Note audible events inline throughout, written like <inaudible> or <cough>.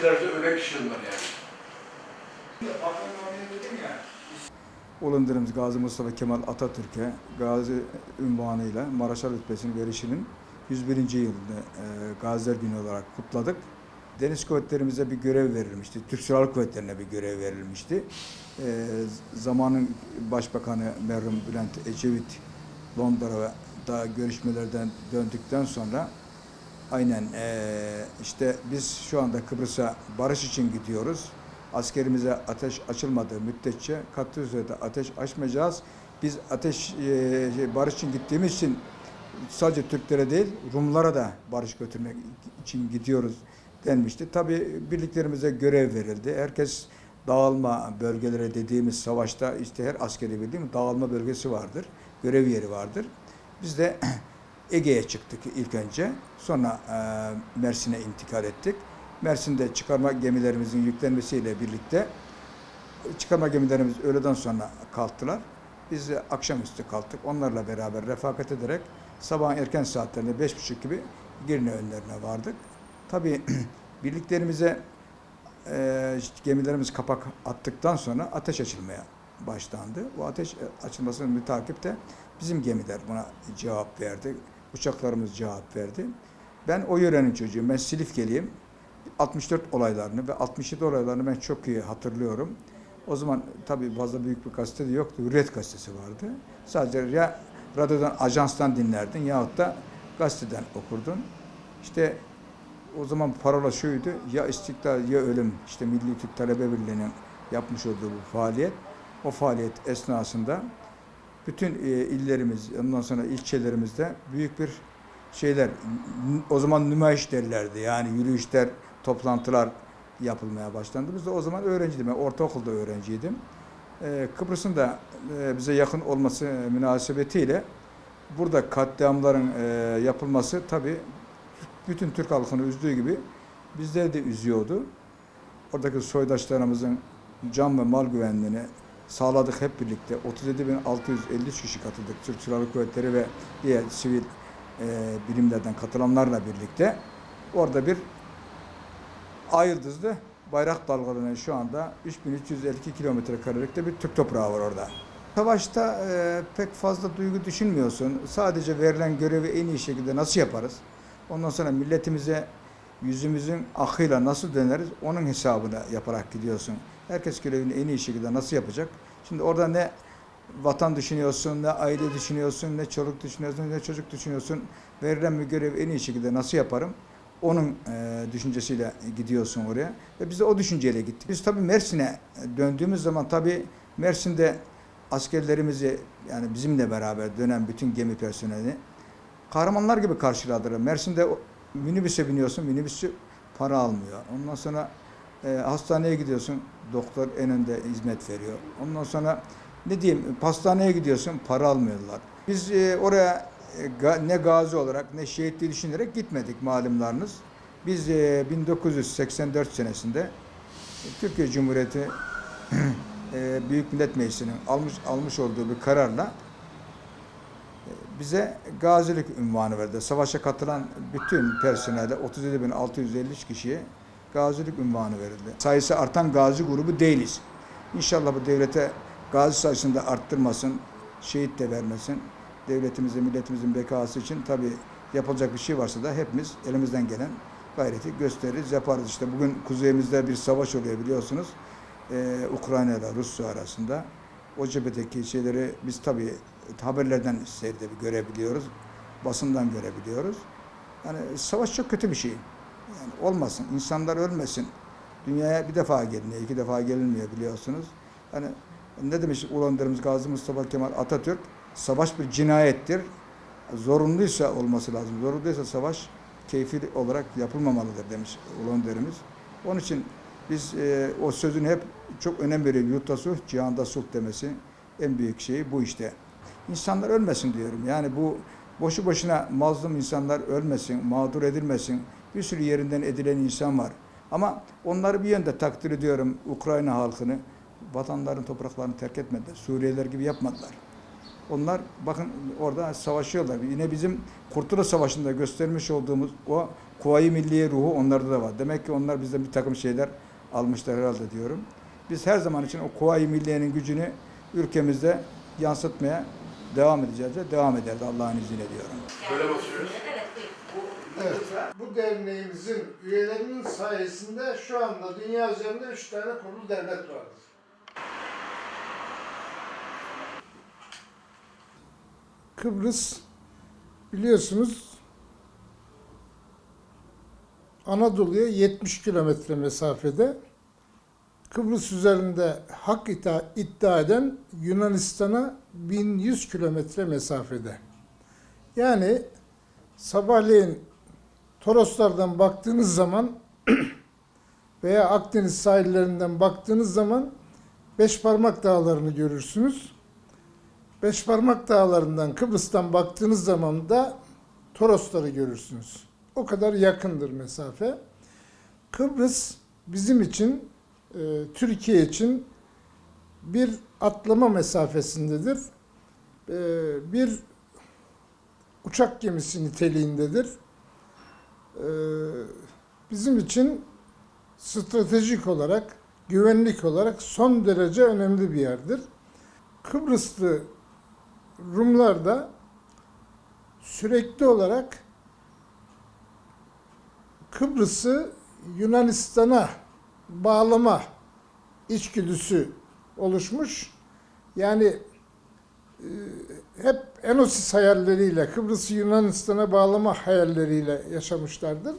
plajda ölen kişiler var yani. Ulundırımız Gazi Mustafa Kemal Atatürk'e Gazi ünvanıyla Maraşal Rütbesi'nin verişinin 101. yılını e, Gaziler Günü olarak kutladık. Deniz kuvvetlerimize bir görev verilmişti. Türk Silahlı Kuvvetleri'ne bir görev verilmişti. E, zamanın Başbakanı merhum Bülent Ecevit Londra'da görüşmelerden döndükten sonra aynen e, işte biz şu anda Kıbrıs'a barış için gidiyoruz. Askerimize ateş açılmadığı müddetçe katı sürede ateş açmayacağız. Biz ateş e, barış için gittiğimiz için sadece Türklere değil Rumlara da barış götürmek için gidiyoruz denmişti. Tabii birliklerimize görev verildi. Herkes dağılma bölgelere dediğimiz savaşta işte her askeri bildiğim dağılma bölgesi vardır. Görev yeri vardır. Biz de <clears throat> Ege'ye çıktık ilk önce. Sonra e, Mersin'e intikal ettik. Mersin'de çıkarma gemilerimizin yüklenmesiyle birlikte çıkarma gemilerimiz öğleden sonra kalktılar. Biz de akşamüstü kalktık. Onlarla beraber refakat ederek sabahın erken saatlerinde beş buçuk gibi Girne önlerine vardık. Tabii <clears throat> birliklerimize e, gemilerimiz kapak attıktan sonra ateş açılmaya başlandı. Bu ateş açılmasının mütakip de bizim gemiler buna cevap verdi. Uçaklarımız cevap verdi. Ben o yörenin çocuğuyum. Ben Silifkeliyim. 64 olaylarını ve 67 olaylarını ben çok iyi hatırlıyorum. O zaman tabii fazla büyük bir gazete de yoktu. Hürriyet gazetesi vardı. Sadece ya radyodan, ajanstan dinlerdin yahut da gazeteden okurdun. İşte o zaman parola şuydu. Ya istiklal ya ölüm. İşte Milli Türk Talebe Birliği'nin yapmış olduğu bu faaliyet. O faaliyet esnasında bütün e, illerimiz, ondan sonra ilçelerimizde büyük bir şeyler, o zaman nümayiş derlerdi. Yani yürüyüşler, toplantılar yapılmaya başlandı. Biz de o zaman öğrenciydim. Ben ortaokulda öğrenciydim. E, Kıbrıs'ın da e, bize yakın olması münasebetiyle burada katliamların yapılması tabii bütün Türk halkını üzdüğü gibi bizleri de üzüyordu. Oradaki soydaşlarımızın can ve mal güvenliğini sağladık hep birlikte. 37.653 kişi katıldık. Türk Silahlı Kuvvetleri ve diğer sivil e, birimlerden katılanlarla birlikte. Orada bir ay bayrak dalgalanan şu anda 3352 kilometre karelikte bir Türk toprağı var orada. Savaşta e, pek fazla duygu düşünmüyorsun. Sadece verilen görevi en iyi şekilde nasıl yaparız? Ondan sonra milletimize yüzümüzün akıyla nasıl döneriz? Onun hesabını yaparak gidiyorsun. Herkes görevini en iyi şekilde nasıl yapacak? Şimdi orada ne vatan düşünüyorsun, ne aile düşünüyorsun, ne çoluk düşünüyorsun, ne çocuk düşünüyorsun. Verilen bir görevi en iyi şekilde nasıl yaparım? Onun e, düşüncesiyle gidiyorsun oraya. Ve biz de o düşünceyle gittik. Biz tabii Mersin'e döndüğümüz zaman tabii Mersin'de askerlerimizi yani bizimle beraber dönen bütün gemi personeli kahramanlar gibi karşıladılar. Mersin'de minibüse biniyorsun, minibüsçü para almıyor. Ondan sonra e, hastaneye gidiyorsun, doktor en önde hizmet veriyor. Ondan sonra ne diyeyim, pastaneye gidiyorsun, para almıyorlar. Biz e, oraya e, ne gazi olarak ne şehitliği düşünerek gitmedik malumlarınız. Biz e, 1984 senesinde Türkiye Cumhuriyeti <clears throat> e, Büyük Millet Meclisi'nin almış almış olduğu bir kararla bize gazilik ünvanı verdi. Savaşa katılan bütün personele 37.653 kişiye gazilik ünvanı verildi. Sayısı artan gazi grubu değiliz. İnşallah bu devlete gazi sayısını da arttırmasın, şehit de vermesin. Devletimizin, milletimizin bekası için tabii yapılacak bir şey varsa da hepimiz elimizden gelen gayreti gösteririz, yaparız. İşte bugün kuzeyimizde bir savaş oluyor biliyorsunuz. Ee, Ukrayna ile Rusya arasında. O cephedeki şeyleri biz tabii haberlerden seyirde görebiliyoruz. Basından görebiliyoruz. Yani savaş çok kötü bir şey. Yani olmasın. insanlar ölmesin. Dünyaya bir defa geliniyor, iki defa gelinmiyor biliyorsunuz. Hani ne demiş Ulu Önderimiz Gazi Mustafa Kemal Atatürk? Savaş bir cinayettir. Zorunluysa olması lazım. Zorunluysa savaş keyfi olarak yapılmamalıdır demiş Ulu Önderimiz. Onun için biz e, o sözün hep çok önem veriyoruz. Yurtta sulh, cihanda sulh demesi en büyük şeyi bu işte. İnsanlar ölmesin diyorum. Yani bu boşu boşuna mazlum insanlar ölmesin, mağdur edilmesin. Bir sürü yerinden edilen insan var. Ama onları bir yönde takdir ediyorum Ukrayna halkını. Vatanların topraklarını terk etmediler. Suriyeliler gibi yapmadılar. Onlar bakın orada savaşıyorlar. Yine bizim Kurtuluş Savaşı'nda göstermiş olduğumuz o Kuvayi Milliye ruhu onlarda da var. Demek ki onlar bizden bir takım şeyler almışlar herhalde diyorum. Biz her zaman için o Kuvayi Milliye'nin gücünü ülkemizde yansıtmaya devam edeceğiz ve devam ederiz Allah'ın izniyle diyorum. Böyle oturuyoruz? Evet, bu derneğimizin üyelerinin sayesinde şu anda dünya üzerinde üç tane kurulu devlet vardır. Kıbrıs biliyorsunuz Anadolu'ya 70 kilometre mesafede Kıbrıs üzerinde hak iddia, iddia eden Yunanistan'a 1100 kilometre mesafede. Yani sabahleyin Toroslardan baktığınız zaman <clears throat> veya Akdeniz sahillerinden baktığınız zaman Beşparmak Dağları'nı görürsünüz. Beşparmak Dağları'ndan Kıbrıs'tan baktığınız zaman da Torosları görürsünüz. O kadar yakındır mesafe. Kıbrıs bizim için, e, Türkiye için bir atlama mesafesindedir. E, bir uçak gemisi niteliğindedir. Ee, bizim için stratejik olarak, güvenlik olarak son derece önemli bir yerdir. Kıbrıslı Rumlar da sürekli olarak Kıbrıs'ı Yunanistan'a bağlama içgüdüsü oluşmuş. Yani hep Enosis hayalleriyle, Kıbrıs'ı Yunanistan'a bağlama hayalleriyle yaşamışlardır.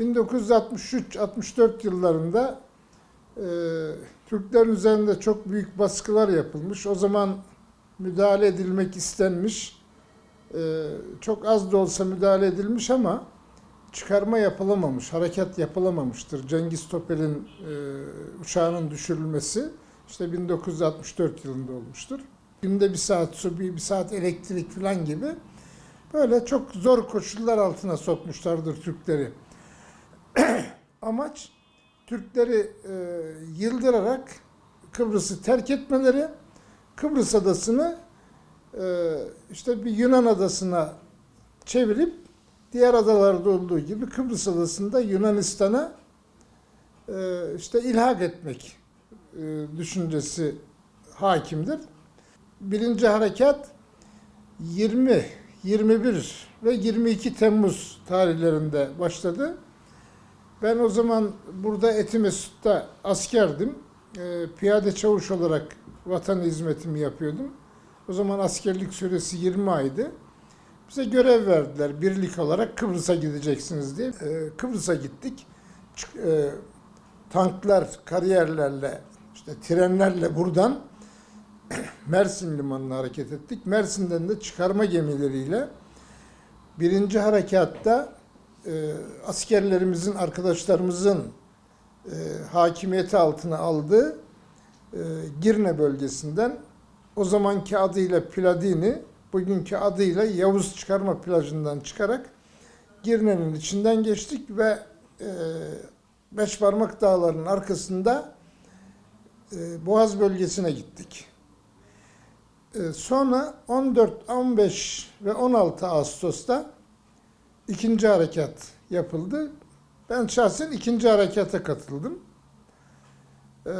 1963-64 yıllarında e, Türklerin üzerinde çok büyük baskılar yapılmış. O zaman müdahale edilmek istenmiş. E, çok az da olsa müdahale edilmiş ama çıkarma yapılamamış, harekat yapılamamıştır. Cengiz Topel'in e, uçağının düşürülmesi işte 1964 yılında olmuştur. Günde bir saat su, bir, bir saat elektrik falan gibi böyle çok zor koşullar altına sokmuşlardır Türkleri. <clears throat> Amaç Türkleri e, yıldırarak Kıbrıs'ı terk etmeleri, Kıbrıs adasını e, işte bir Yunan adasına çevirip diğer adalarda olduğu gibi Kıbrıs adasında Yunanistan'a e, işte ilhak etmek e, düşüncesi hakimdir. Birinci harekat 20, 21 ve 22 Temmuz tarihlerinde başladı. Ben o zaman burada Etimesut'ta askerdim. E, piyade çavuş olarak vatan hizmetimi yapıyordum. O zaman askerlik süresi 20 aydı. Bize görev verdiler birlik olarak Kıbrıs'a gideceksiniz diye. E, Kıbrıs'a gittik. E, tanklar, kariyerlerle, işte trenlerle buradan Mersin limanına hareket ettik. Mersin'den de çıkarma gemileriyle birinci harekatta e, askerlerimizin, arkadaşlarımızın e, hakimiyeti altına aldığı e, Girne bölgesinden o zamanki adıyla Piladini, bugünkü adıyla Yavuz Çıkarma Plajı'ndan çıkarak Girne'nin içinden geçtik ve e, Beşparmak Dağları'nın arkasında e, Boğaz bölgesine gittik. E, sonra 14, 15 ve 16 Ağustos'ta ikinci harekat yapıldı. Ben şahsen ikinci harekata katıldım. E,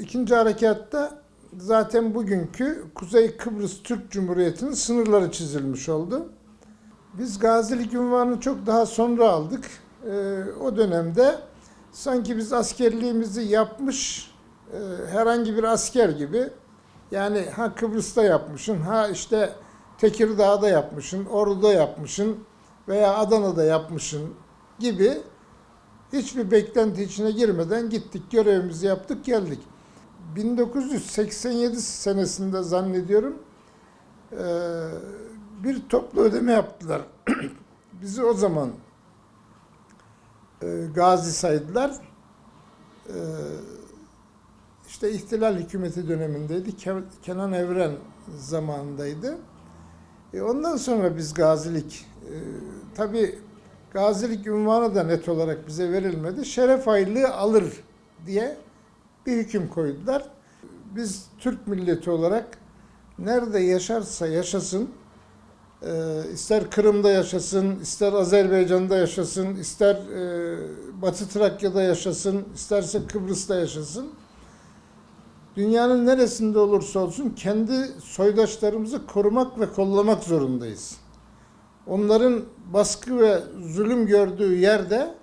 ikinci harekatta zaten bugünkü Kuzey Kıbrıs Türk Cumhuriyeti'nin sınırları çizilmiş oldu. Biz gazilik ünvanını çok daha sonra aldık. E, o dönemde sanki biz askerliğimizi yapmış e, herhangi bir asker gibi yani ha Kıbrıs'ta yapmışsın, ha işte Tekirdağ'da yapmışsın, Ordu'da yapmışsın veya Adana'da yapmışsın gibi hiçbir beklenti içine girmeden gittik, görevimizi yaptık, geldik. 1987 senesinde zannediyorum bir toplu ödeme yaptılar. <clears throat> Bizi o zaman gazi saydılar. İşte ihtilal hükümeti dönemindeydi. Ke- Kenan Evren zamanındaydı. E ondan sonra biz gazilik, e, tabi gazilik ünvanı da net olarak bize verilmedi. Şeref ayrılığı alır diye bir hüküm koydular. Biz Türk milleti olarak nerede yaşarsa yaşasın, e, ister Kırım'da yaşasın, ister Azerbaycan'da yaşasın, ister e, Batı Trakya'da yaşasın, isterse Kıbrıs'ta yaşasın. Dünyanın neresinde olursa olsun kendi soydaşlarımızı korumak ve kollamak zorundayız. Onların baskı ve zulüm gördüğü yerde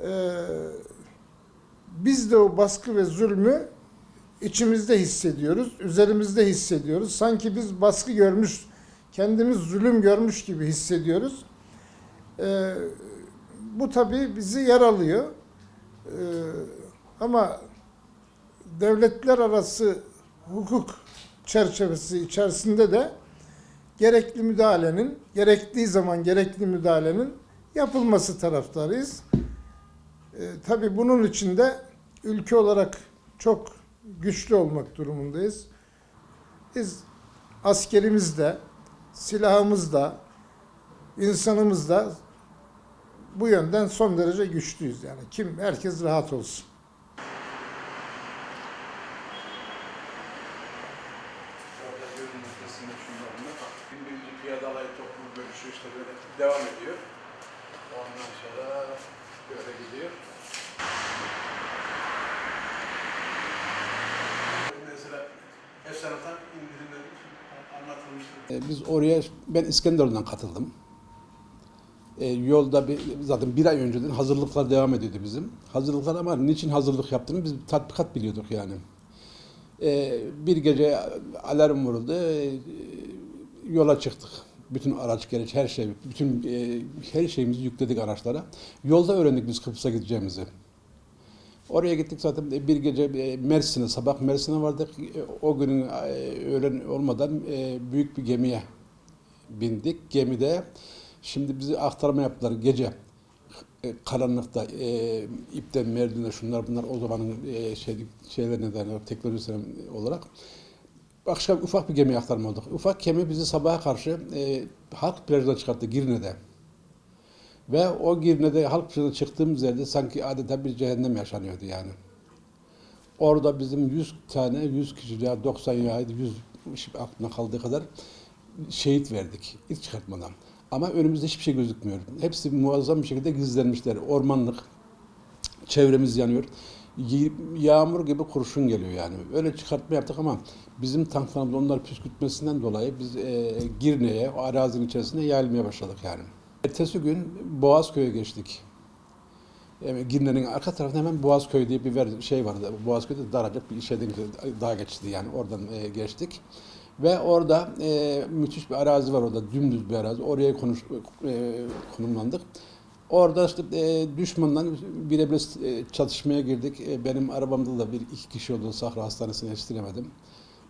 e, biz de o baskı ve zulmü içimizde hissediyoruz, üzerimizde hissediyoruz. Sanki biz baskı görmüş, kendimiz zulüm görmüş gibi hissediyoruz. Ee, bu tabii bizi yaralıyor. Ee, ama devletler arası hukuk çerçevesi içerisinde de gerekli müdahalenin, gerektiği zaman gerekli müdahalenin yapılması taraftarıyız. Ee, tabii bunun için de ülke olarak çok güçlü olmak durumundayız. Biz askerimiz de, silahımız da, insanımız da bu yönden son derece güçlüyüz yani. Kim herkes rahat olsun. Orada görün noktasında şunlar bunlar. Birinci piyade alay toplum bölüşü işte böyle devam ediyor. Ondan sonra böyle gidiyor. Mesela Esenat'tan indirimleri anlatılmıştır. E, Biz oraya, ben İskenderun'dan katıldım. E, yolda bir, zaten bir ay önceden hazırlıklar devam ediyordu bizim. Hazırlıklar ama niçin hazırlık yaptığını biz tatbikat biliyorduk yani. E, bir gece alarm vuruldu, e, yola çıktık. Bütün araç gereç, her şey, bütün e, her şeyimizi yükledik araçlara. Yolda öğrendik biz Kıbrıs'a gideceğimizi. Oraya gittik zaten bir gece e, Mersin'e, sabah Mersin'e vardık. E, O günün e, öğlen olmadan e, büyük bir gemiye bindik. Gemide şimdi bizi aktarma yaptılar gece. E, Karanlıkta e, ipten merdivene şunlar bunlar o zamanın e, şey, şeyler neden teknolojisi olarak. Akşam ufak bir gemiye aktarma olduk. Ufak gemi bizi sabaha karşı e, halk plajına çıkarttı Girne'de. Ve o Girne'de halk plajına çıktığımız yerde sanki adeta bir cehennem yaşanıyordu yani. Orada bizim 100 tane, 100 kişi ya 90 ya 100 şimdi aklımda kaldığı kadar şehit verdik ilk çıkartmadan. Ama önümüzde hiçbir şey gözükmüyor. Hepsi muazzam bir şekilde gizlenmişler. Ormanlık, çevremiz yanıyor. Yağmur gibi kurşun geliyor yani. Öyle çıkartma yaptık ama bizim tanklarımız onları püskürtmesinden dolayı biz e, Girne'ye, o arazinin içerisine yayılmaya başladık yani. Ertesi gün Boğazköy'e geçtik. Yani Girne'nin arka tarafında hemen Boğazköy diye bir şey vardı. Boğazköy'de daracık bir şeyden daha geçti yani oradan e, geçtik. Ve orada e, müthiş bir arazi var orada, dümdüz bir arazi. Oraya konuş, e, konumlandık. Orada işte e, düşmanla birebir e, çatışmaya girdik. E, benim arabamda da bir iki kişi oldu. Sahra Hastanesi'ne yetiştiremedim.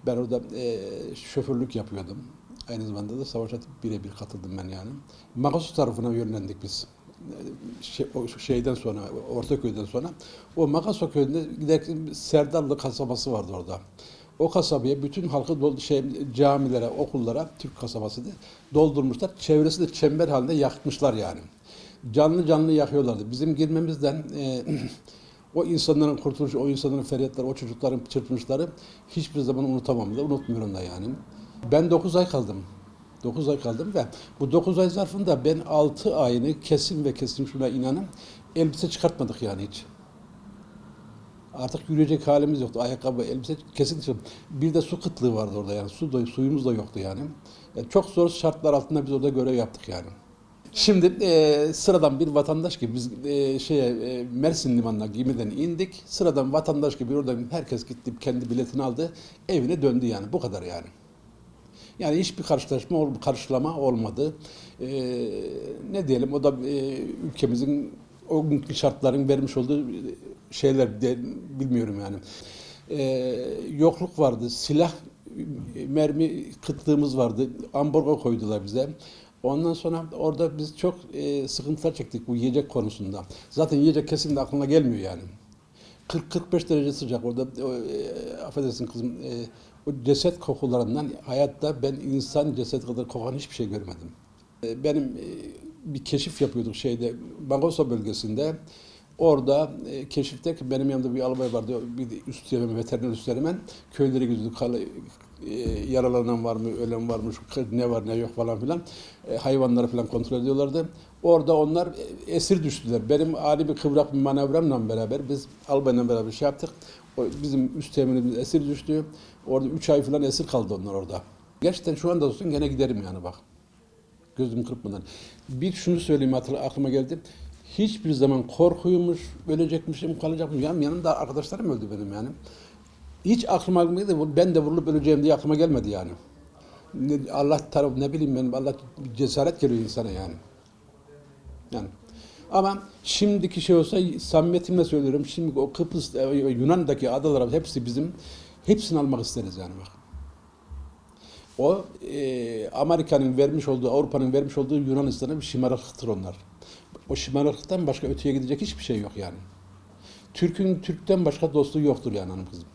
Ben orada e, şoförlük yapıyordum. Aynı zamanda da savaşa birebir katıldım ben yani. Magasus tarafına yönlendik biz. Şey, o şeyden sonra, Ortaköy'den sonra. O Magaso köyünde giderken Serdarlı kasabası vardı orada. O kasabaya bütün halkı dol, şey, camilere, okullara, Türk kasabasıydı, doldurmuşlar. Çevresi de çember halinde yakmışlar yani. Canlı canlı yakıyorlardı. Bizim girmemizden e, <clears throat> o insanların kurtuluşu, o insanların feryatları, o çocukların çırpınışları hiçbir zaman unutamam da, unutmuyorum da yani. Ben 9 ay kaldım. 9 ay kaldım ve bu 9 ay zarfında ben 6 ayını kesin ve kesin şuna inanın elbise çıkartmadık yani hiç. Artık yürüyecek halimiz yoktu. Ayakkabı, elbise kesin dışarı. Bir de su kıtlığı vardı orada yani. Su da, suyumuz da yoktu yani. Yani çok zor şartlar altında biz orada görev yaptık yani. Şimdi e, sıradan bir vatandaş gibi biz e, şeye e, Mersin limanına gemiden indik. Sıradan vatandaş gibi orada herkes gitti kendi biletini aldı. Evine döndü yani. Bu kadar yani. Yani hiçbir karşılaşma, karşılama olmadı. Ee, ne diyelim, o da e, ülkemizin o günkü şartların vermiş olduğu şeyler de, bilmiyorum yani. Ee, yokluk vardı, silah, mermi kıtlığımız vardı, ambargo koydular bize. Ondan sonra orada biz çok e, sıkıntılar çektik bu yiyecek konusunda. Zaten yiyecek kesin de aklına gelmiyor yani. 40-45 derece sıcak orada o, e, affedersin kızım e, o ceset kokularından hayatta ben insan ceset kadar kokan hiçbir şey görmedim. E, benim e, bir keşif yapıyorduk şeyde Bagosa bölgesinde. Orada e, keşifte benim yanımda bir albay vardı. Bir üst yemen, veteriner üst yemen. Köyleri geziyorduk. Kale, e, yaralanan var mı, ölen var mı, ne var ne yok falan filan. E, hayvanları falan kontrol ediyorlardı. Orada onlar e, esir düştüler. Benim ani bir kıvrak bir manevramla beraber biz albayla beraber şey yaptık. O, bizim üst teminimiz esir düştü. Orada 3 ay falan esir kaldı onlar orada. Gerçekten şu anda olsun gene giderim yani bak. Gözüm kırpmadan. Bir şunu söyleyeyim hatırla, aklıma geldi. Hiçbir zaman korkuymuş, ölecekmişim, kalacakmışım. Yani yanımda arkadaşlarım öldü benim yani. Hiç aklıma gelmedi. Ben de vurulup öleceğim diye aklıma gelmedi yani. Allah tarafı ne bileyim ben Allah cesaret geliyor insana yani. Yani. Ama şimdiki şey olsa samimiyetimle söylüyorum. Şimdi o Kıbrıs, e, Yunan'daki adalar hepsi bizim. Hepsini almak isteriz yani bak. O e, Amerika'nın vermiş olduğu, Avrupa'nın vermiş olduğu Yunanistan'a bir şımarıklıktır onlar. O şımarıklıktan başka öteye gidecek hiçbir şey yok yani. Türk'ün Türk'ten başka dostluğu yoktur yani hanım kızım.